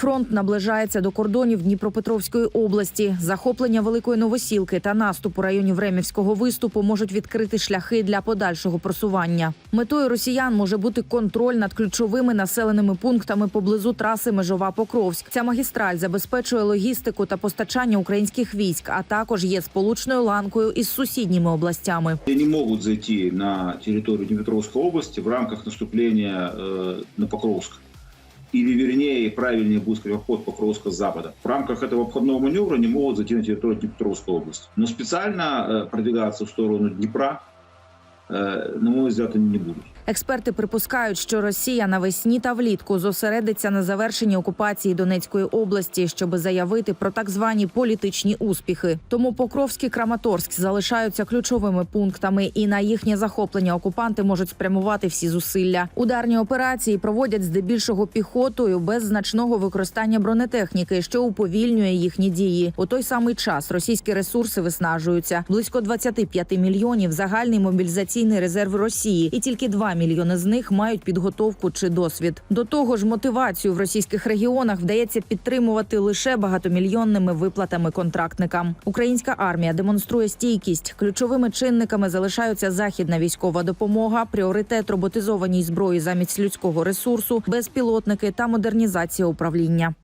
Фронт наближається до кордонів Дніпропетровської області. Захоплення великої новосілки та наступ у районі Времівського виступу можуть відкрити шляхи для подальшого просування. Метою росіян може бути контроль над ключовими населеними пунктами поблизу траси Межова Покровськ. Ця магістраль забезпечує логістику та постачання українських військ, а також є сполучною ланкою із сусідніми областями. Они могут зайти на территорию Днепропетровской области в рамках наступления э, на Покровск Или, вернее, правильнее будет сказать, обход Покровска с запада. В рамках этого обходного маневра они могут зайти на территорию Днепропетровской области. Но специально э, продвигаться в сторону Днепра, э, на мой взгляд, они не будут. Експерти припускають, що Росія навесні та влітку зосередиться на завершенні окупації Донецької області, щоби заявити про так звані політичні успіхи. Тому Покровськ і Краматорськ залишаються ключовими пунктами, і на їхнє захоплення окупанти можуть спрямувати всі зусилля. Ударні операції проводять здебільшого піхотою без значного використання бронетехніки, що уповільнює їхні дії. У той самий час російські ресурси виснажуються. Близько 25 мільйонів загальний мобілізаційний резерв Росії, і тільки 2 мільйони з них мають підготовку чи досвід. До того ж, мотивацію в російських регіонах вдається підтримувати лише багатомільйонними виплатами контрактникам. Українська армія демонструє стійкість. Ключовими чинниками залишаються західна військова допомога, пріоритет роботизованій зброї замість людського ресурсу, безпілотники та модернізація управління.